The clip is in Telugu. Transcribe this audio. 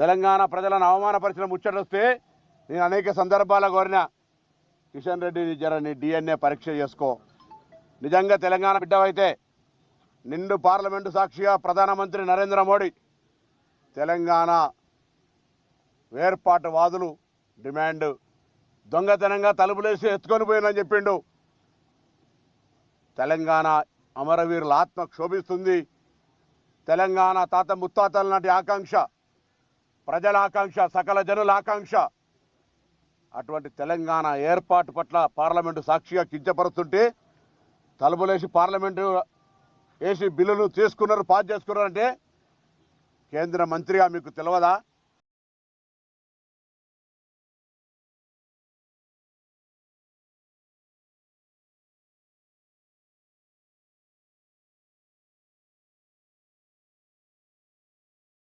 తెలంగాణ ప్రజలను అవమానపరిచిన ముచ్చటొస్తే నేను అనేక సందర్భాల కోరిన కిషన్ రెడ్డి జర నీ డిఎన్ఏ పరీక్ష చేసుకో. నిజంగా తెలంగాణ బిడ్డవైతే నిండు పార్లమెంటు సాక్షిగా ప్రధానమంత్రి నరేంద్ర మోడీ తెలంగాణ వేర్పాటు వాదులు డిమాండ్. దొంగతనంగా తలుపులేసి ఎత్తుకొని పోయినని చెప్పిండు. తెలంగాణ అమరవీరుల ఆత్మ క్షోభిస్తుంది. తెలంగాణ తాత ముత్తాతల నాటి ఆకాంక్ష ప్రజల ఆకాంక్ష సకల జనుల ఆకాంక్ష అటువంటి తెలంగాణ ఏర్పాటు పట్ల పార్లమెంటు సాక్షిగా కించపరుస్తుంటే తలుపులేసి పార్లమెంటు వేసి బిల్లులు తీసుకున్నారు పాస్ చేసుకున్నారంటే కేంద్ర మంత్రిగా మీకు తెలియదా